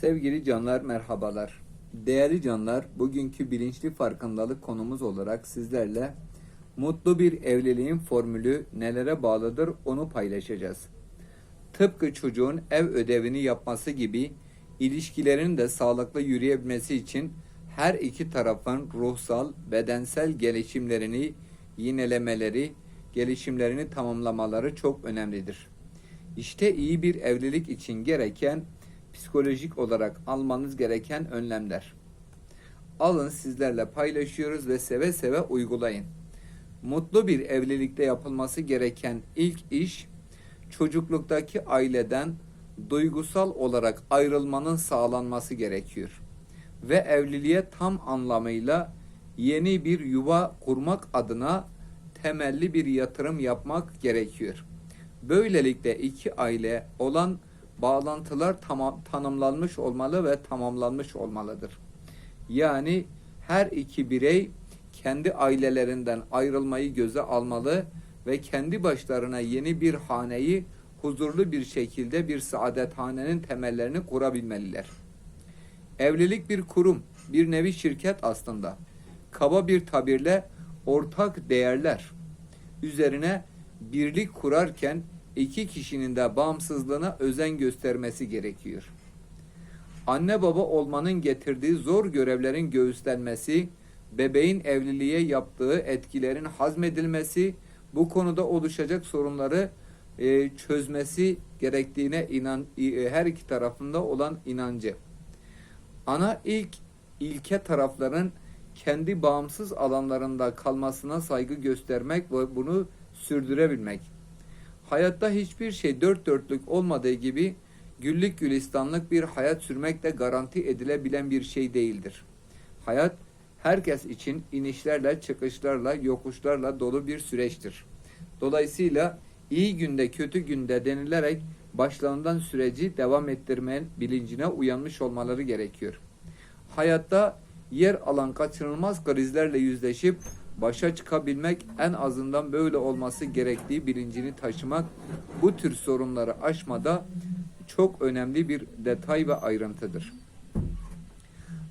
Sevgili canlar merhabalar. Değerli canlar, bugünkü bilinçli farkındalık konumuz olarak sizlerle mutlu bir evliliğin formülü nelere bağlıdır onu paylaşacağız. Tıpkı çocuğun ev ödevini yapması gibi ilişkilerin de sağlıklı yürüyebilmesi için her iki tarafın ruhsal, bedensel gelişimlerini yinelemeleri, gelişimlerini tamamlamaları çok önemlidir. İşte iyi bir evlilik için gereken psikolojik olarak almanız gereken önlemler. Alın sizlerle paylaşıyoruz ve seve seve uygulayın. Mutlu bir evlilikte yapılması gereken ilk iş çocukluktaki aileden duygusal olarak ayrılmanın sağlanması gerekiyor. Ve evliliğe tam anlamıyla yeni bir yuva kurmak adına temelli bir yatırım yapmak gerekiyor. Böylelikle iki aile olan bağlantılar tamam, tanımlanmış olmalı ve tamamlanmış olmalıdır. Yani her iki birey kendi ailelerinden ayrılmayı göze almalı ve kendi başlarına yeni bir haneyi huzurlu bir şekilde bir saadethanenin temellerini kurabilmeliler. Evlilik bir kurum, bir nevi şirket aslında. Kaba bir tabirle ortak değerler üzerine birlik kurarken iki kişinin de bağımsızlığına özen göstermesi gerekiyor. Anne baba olmanın getirdiği zor görevlerin göğüslenmesi, bebeğin evliliğe yaptığı etkilerin hazmedilmesi, bu konuda oluşacak sorunları e, çözmesi gerektiğine inan e, her iki tarafında olan inancı. Ana ilk ilke tarafların kendi bağımsız alanlarında kalmasına saygı göstermek ve bunu sürdürebilmek. Hayatta hiçbir şey dört dörtlük olmadığı gibi güllük gülistanlık bir hayat sürmek de garanti edilebilen bir şey değildir. Hayat herkes için inişlerle, çıkışlarla, yokuşlarla dolu bir süreçtir. Dolayısıyla iyi günde, kötü günde denilerek başlanılan süreci devam ettirmenin bilincine uyanmış olmaları gerekiyor. Hayatta yer alan kaçınılmaz krizlerle yüzleşip başa çıkabilmek en azından böyle olması gerektiği bilincini taşımak bu tür sorunları aşmada çok önemli bir detay ve ayrıntıdır.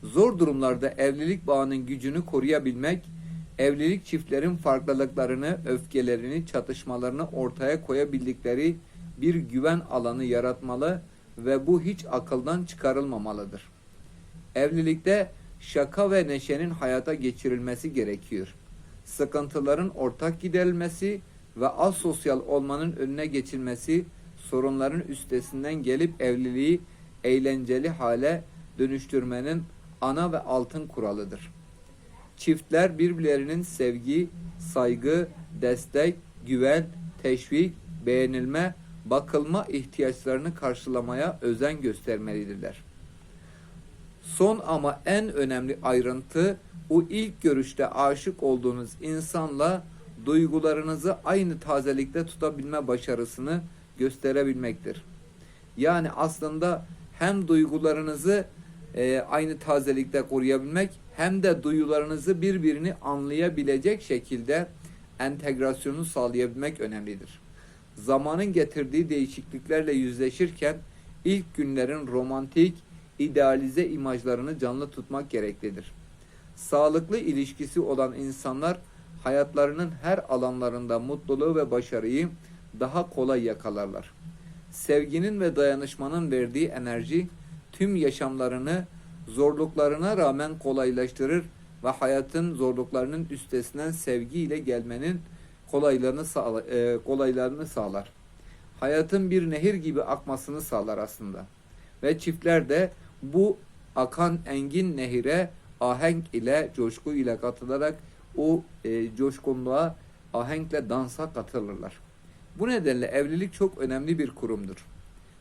Zor durumlarda evlilik bağının gücünü koruyabilmek, evlilik çiftlerin farklılıklarını, öfkelerini, çatışmalarını ortaya koyabildikleri bir güven alanı yaratmalı ve bu hiç akıldan çıkarılmamalıdır. Evlilikte şaka ve neşenin hayata geçirilmesi gerekiyor. Sıkıntıların ortak giderilmesi ve asosyal olmanın önüne geçilmesi, sorunların üstesinden gelip evliliği eğlenceli hale dönüştürmenin ana ve altın kuralıdır. Çiftler birbirlerinin sevgi, saygı, destek, güven, teşvik, beğenilme, bakılma ihtiyaçlarını karşılamaya özen göstermelidirler. Son ama en önemli ayrıntı o ilk görüşte aşık olduğunuz insanla duygularınızı aynı tazelikte tutabilme başarısını gösterebilmektir. Yani aslında hem duygularınızı e, aynı tazelikte koruyabilmek hem de duyularınızı birbirini anlayabilecek şekilde entegrasyonu sağlayabilmek önemlidir. Zamanın getirdiği değişikliklerle yüzleşirken ilk günlerin romantik, idealize imajlarını canlı tutmak gereklidir. Sağlıklı ilişkisi olan insanlar hayatlarının her alanlarında mutluluğu ve başarıyı daha kolay yakalarlar. Sevginin ve dayanışmanın verdiği enerji tüm yaşamlarını zorluklarına rağmen kolaylaştırır ve hayatın zorluklarının üstesinden sevgiyle gelmenin kolaylarını sağlar, e, kolaylarını sağlar. Hayatın bir nehir gibi akmasını sağlar aslında. Ve çiftler de bu akan engin nehire ahenk ile coşku ile katılarak o e, coşkunluğa ahenkle dansa katılırlar. Bu nedenle evlilik çok önemli bir kurumdur.